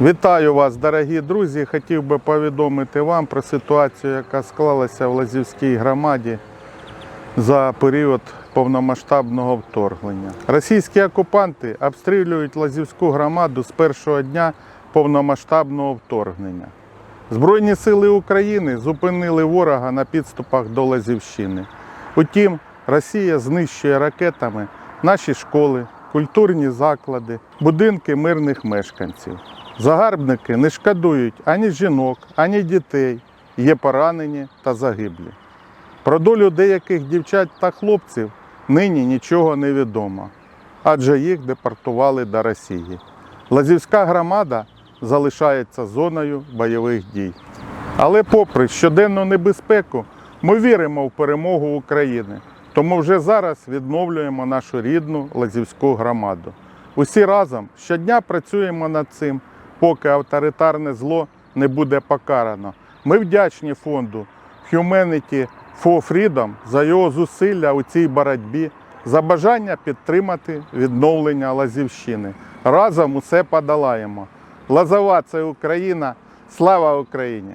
Вітаю вас, дорогі друзі. Хотів би повідомити вам про ситуацію, яка склалася в Лазівській громаді за період повномасштабного вторгнення. Російські окупанти обстрілюють Лазівську громаду з першого дня повномасштабного вторгнення. Збройні сили України зупинили ворога на підступах до Лазівщини. Утім, Росія знищує ракетами наші школи, культурні заклади, будинки мирних мешканців. Загарбники не шкодують ані жінок, ані дітей, є поранені та загиблі. Про долю деяких дівчат та хлопців нині нічого не відомо, адже їх депортували до Росії. Лазівська громада залишається зоною бойових дій. Але попри щоденну небезпеку, ми віримо в перемогу України, тому вже зараз відновлюємо нашу рідну Лазівську громаду. Усі разом щодня працюємо над цим, поки авторитарне зло не буде покарано. Ми вдячні фонду Humanity for Freedom за його зусилля у цій боротьбі, за бажання підтримати відновлення Лазівщини. Разом усе подолаємо. Лазова це Україна. Слава Україні!